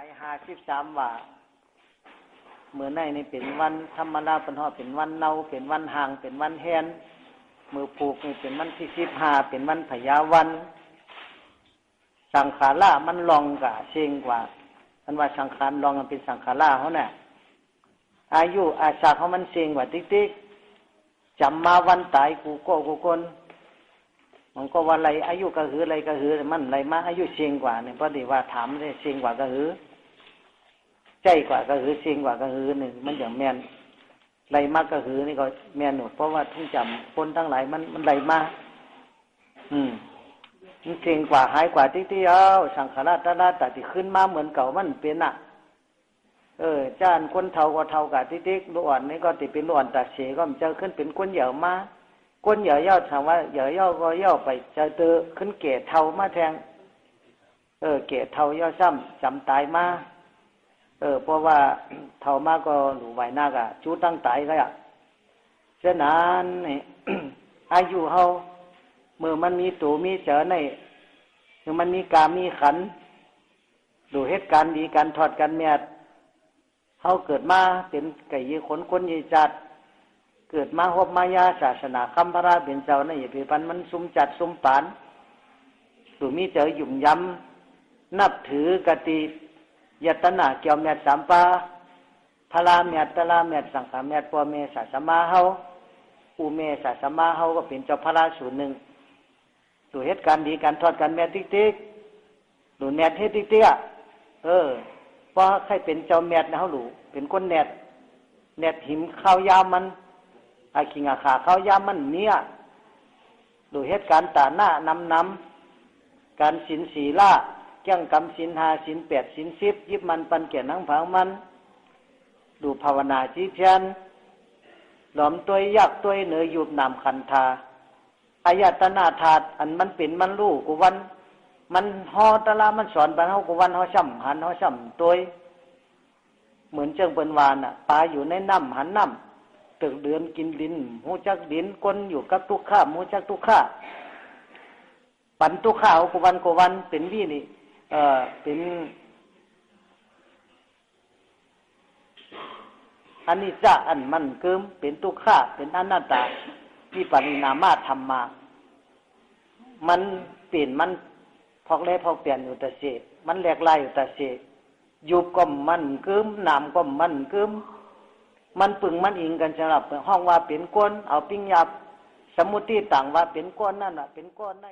ายห้าสิบสามว่าเมื่อในนี่เป็นวันธรรมดาเป็นหอเป็นวันเนาเป็นวันห่าง เป็นวันแฮนมือผูกนี่เป็นวันที่สิบห้าเป็นวันพยาวัน สังขารามันลองกะเชิงกว่าอันว่าสังขารลองมันเป็นสังขาราเขาเนี่ยอายุอาชาเขามันเชิงกว่าติ๊กติ๊กจำมาวันตายกูโก้กูคนมันก็ว่าอะไรอายุก็หืออะไรก็หือมันอะไรมาอายุเชงกว่าเนี่ยพอดีว่าถามเลยเชงกว่าก็หือ ใจกว่าก็หือเชงกว่าก็หือหนึ่งมันอย่างแม่นไรมากก็หือนี่ก็แม่นหนดเพราะว่าทุ่งจำคนทั้งหลายมันมันไรมาก อืมมันเก่งกว่าหายกว่าที่ที่เอาสังขารตาแต่ที่ขึ้นมาเหมือนเก่ามันเป็นอะ เออจ้านคนเท่าก็เท่ากับที่ที่ล้วนนี่ก็ติเป็นล้วนตัดเสียก็มันจะขึ้นเป็นก้นเหยื่อมาก้นเหยื่อย่อถามว่าเหยื่อย่อก็ย่อไปจะเจอขึ้นเกศเท่ามาแทง เออ เกศเท่าย่อซ้ำจำตายมา เออเพราะว่าเท่ามาก็หลูไหวหน้ากะจูตั้งตายก็อะฉะนั้นนี่อายุเฮาเมื่อมันมีตูมีเจอในเมื่อมันมีกามีขัน ดูเหตุการณ์ดีการถอดกันเมียดเขาเกิดมาเป็นไก่ยีขนคนยีจัด เกิดมาหบมายาศาสนาคัมพราเป็นเจ้าในอย่าไปพันมันซุมจัดซุมปานดูมีเจอหยุ่มย้ำนับถือกติ ยตนาเกี่ยวเมียสามปาพลาเมียดตลาเมียสังขารเมียดปวเมศาสมาเฮาอูเมศาสมาเฮาก็เป็นเจ้าพระราสูนหนึ่งดูเหตุการณ์ดีการทอดกันแม่ติ๊กติ๊กดูแนทเฮ็ดติ๊กติ๊กอะเออเพราใครเป็นเจ้าแมทนะเขาหลูเป็นคนแนทแนทหิมข้าวยามมันอาขิงอาขาข้าวยามมันเนี่ยดูเหตุการณ์ตาหน้านำนำการสินสีล่า เจ้งกรรมสินหาสินแปดสินสิบยิบมันปันเกียรนังผังมัน ดูภาวนาจีเพียนหลอมตัวยักตัวเหนือยุบนามคันธาอายตนาธาตุอันมันเป็นมันรู้กูวัน มันฮอตะลามันสอนไปเฮากูวันเฮาช่ำหันเฮาช่ำตัวเหมือนเจิงเปิ้นวานอะปลาอยู่ในน้ำหันน้ำตึกเดือนกินดินหูจักดินก้นอยู่กับทุกข้าหูจักทุกข้าปันทุกข้ากูวันกูวันเป็นวี่นี่ เออเป็นอันนี้จะอันมันเกิมเป็นทุกข้าเป็นอนัตตาที่ปรินามาธรรมา มันเปลี่ยนมันพอกเล่พอกเปลี่ยนอยู่แต่เสมันแหลกลายอยู่แต่เสยุบก็มันเกึมนามก็มันเกึมมันปึงมันอิงกันสำหรับห้องว่าเป็นก้นเอาปิ้งยับ สมุติต่างว่าเป็นก้นนั่นน่ะ เป็นก้นนั่น